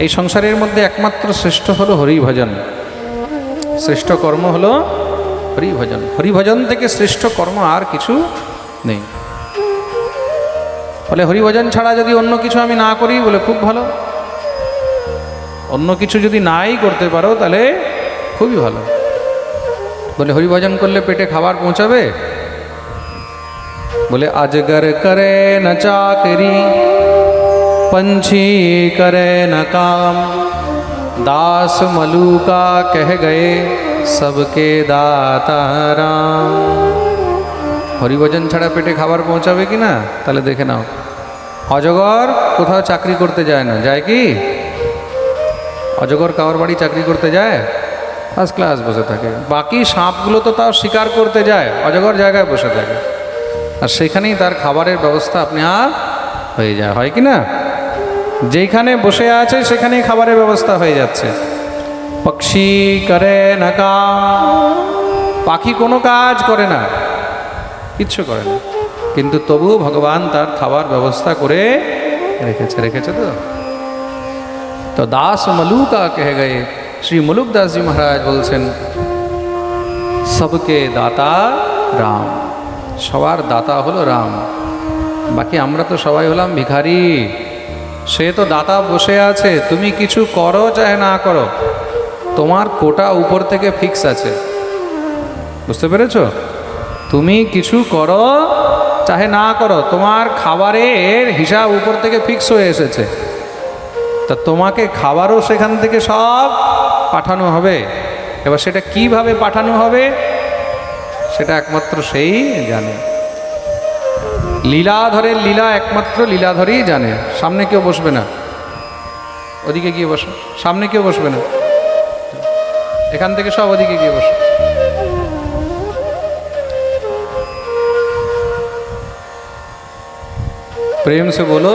এই সংসারের মধ্যে একমাত্র শ্রেষ্ঠ হলো হরিভজন। শ্রেষ্ঠ কর্ম হলো হরিভজন। হরিভজন থেকে শ্রেষ্ঠ কর্ম আর কিছু নেই। ফলে হরিভজন ছাড়া যদি অন্য কিছু আমি না করি বলে খুব ভালো। অন্য কিছু যদি নাই করতে পারো তাহলে খুবই ভালো। বলে হরিভজন করলে পেটে খাবার পৌঁছাবে? বলে আজগর করে না চাকরি। पंछी करे न काम दास मलूका कह गए सबके दाता राम হরিভজন ছাড়া পেটে খাবার পৌঁছাবে কি না তাহলে দেখে নাও অজগর কোথাও চাকরি করতে যায় না যায় কি অজগর কাওয়ার বাড়ি চাকরি করতে যায় ফার্স্ট ক্লাস বসে থাকে বাকি সাপগুলো তো তাও শিকার করতে যায় অজগর জায়গায় বসে থাকে আর সেখানেই তার খাবারের ব্যবস্থা আপনি আর হয়ে যায় হয় কি না যেখানে বসে আছে, সেখানেই খাবারের ব্যবস্থা হয়ে যাচ্ছে। পক্ষী করে না পাখি কোনো কাজ করে না, কিচ্ছু করে না। কিন্তু তবুও ভগবান তার খাবার ব্যবস্থা করে রেখেছে রেখেছে তো। তো দাস মলুকা কহে গয়ে, শ্রী মুলুক দাসজি মহারাজ বলছেন, সবকে দাতা রাম, সবার দাতা হলো রাম, বাকি আমরা তো সবাই হলাম ভিখারি। সে তো দাতা বসে আছে, তুমি কিছু করো চাহে না করো। তোমার কোটা উপর থেকে ফিক্স আছে। বুঝতে পেরেছ? তুমি কিছু করো চাহে না করো, তোমার খাবারের হিসাব উপর থেকে ফিক্স হয়ে এসেছে। তা তোমাকে খাবারও সেখান থেকে সব পাঠানো হবে। এবার সেটা কীভাবে পাঠানো হবে, সেটা একমাত্র সেই জানে। লীলাধরের লীলা একমাত্র লীলাধরই জানে সামনে কেউ বসবে না ওদিকে গিয়ে বসো সামনে কেউ বসবে না এখান থেকে সব ওদিকে গিয়ে বসো प्रेम से बोलो